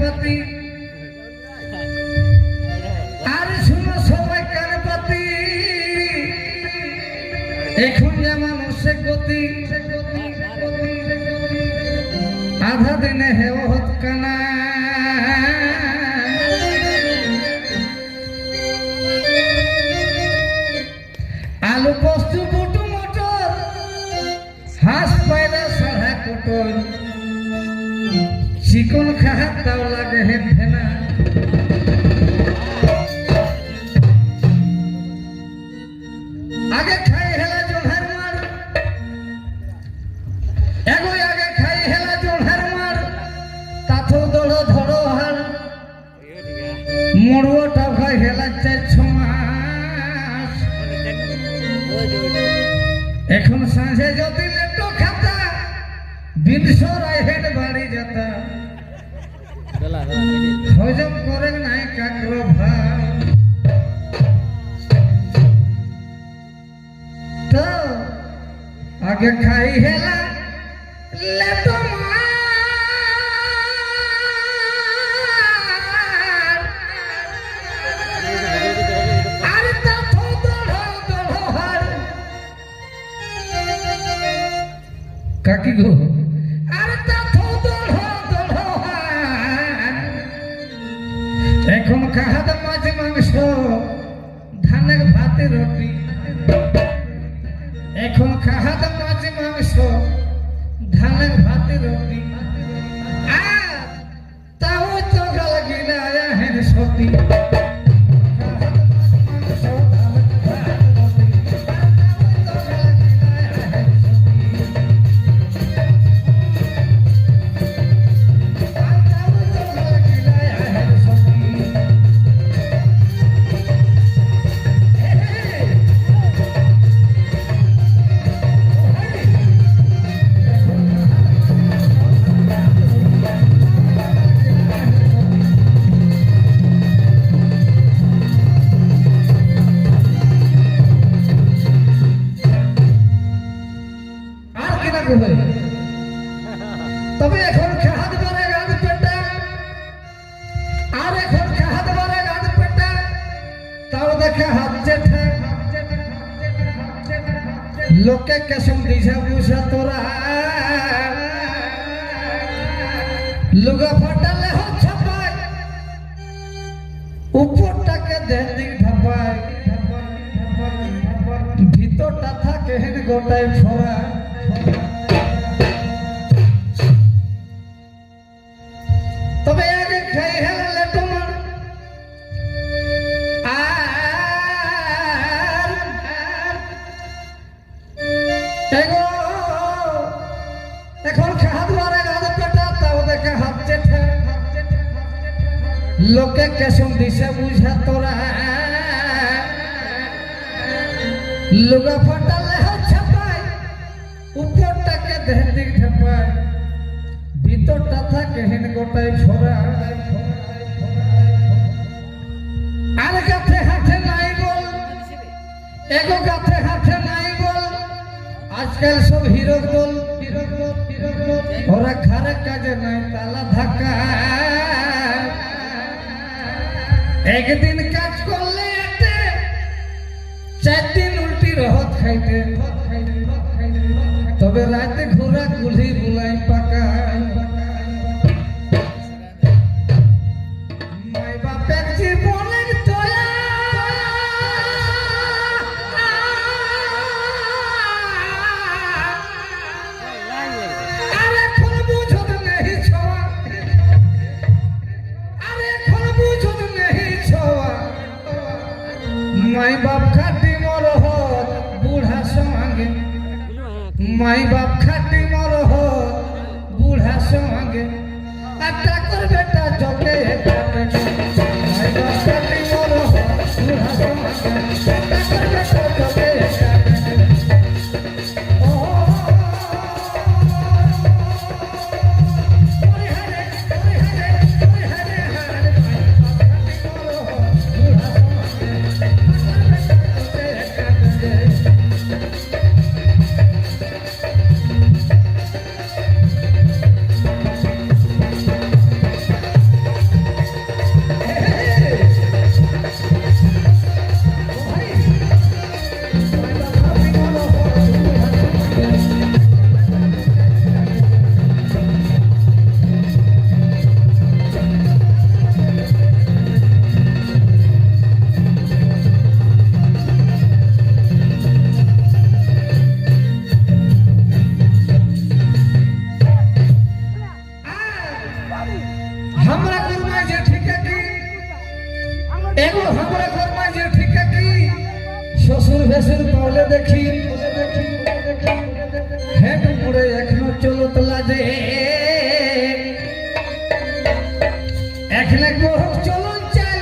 কানপতি আর শুনো সবাই কানপতি এখন যে মানুষে গতি আধা দিনে হেও হতকানা চিকন খাহাত লাগে হে ফেনা আগে খাই হেলা জোহার মার। এগো আগে খাই হেলা জোহার মার। তাথো দড়ো ধড়ো হার। মড়ুয়াটা ভাই হেলা চার ছ মাস। এখন সাঁঝে যদি লেটো খাতা বিনসরাই হজম করে নাই কাকরো ভাই। তো আগে খাই হেলা লেটো কাকি গো এখন খাহাদ মাঝে মাংস? ধানের ভাতে রুটি। এখন খাহাদ আর এখন খাহাত বারে গাদ পেটা? তাও দেখে হাত জেঠে। লোকে কেসম দিছে বুঝা তোরা। লুগা ফাটালে হাত ছাপায়। উপরটাকে দেহ দিক ঢাপায়। ভিতরটা থাকে হেন গোটায় ফোড়া তবে লোকে কেসম দিছে, বুঝা তোরা। লুগা ফাটালে ছাপায় উপরটাকে দেহ দিক ঢাপায় ভিতরটা থাকে হেন গোটাই ফোরা আর গাথে হাতে নাই বল, এগো গাথে হাতে নাই বল, আজকাল সব হিরো দল হিরো দল হিরো দল ওরা ঘরে কাজে নাই, তালা ধাক্কা একদিন কাজ করলে এতে চার দিন উল্টি রহত খাইতে তবে রাতে ঘোরা কুলি মাই বাপ খাটি মর বুড়া সঙ্গে আটা কর বেটা কাটে মাই বাপ খাটি মর বুড়া সঙ্গে এগো আমরা কর্মা যে ঠিক কি? শ্বশুর ভেসুর পাওলে দেখি হেড মুড়ে এখনও চলত লাজে। এখানে গরু চলন চাল,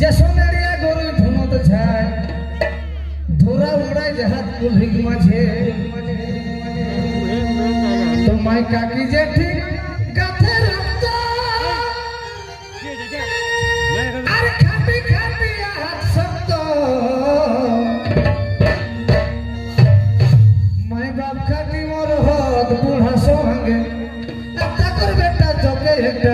যে সোনারিয়া গরু ধুনত ছায় ধরা উড়ায় জাহাজ কুলহিক মাঝে। তো মাই কাকি যে ঠিক जोगे एकटा करबे एकटा जोगे एकटा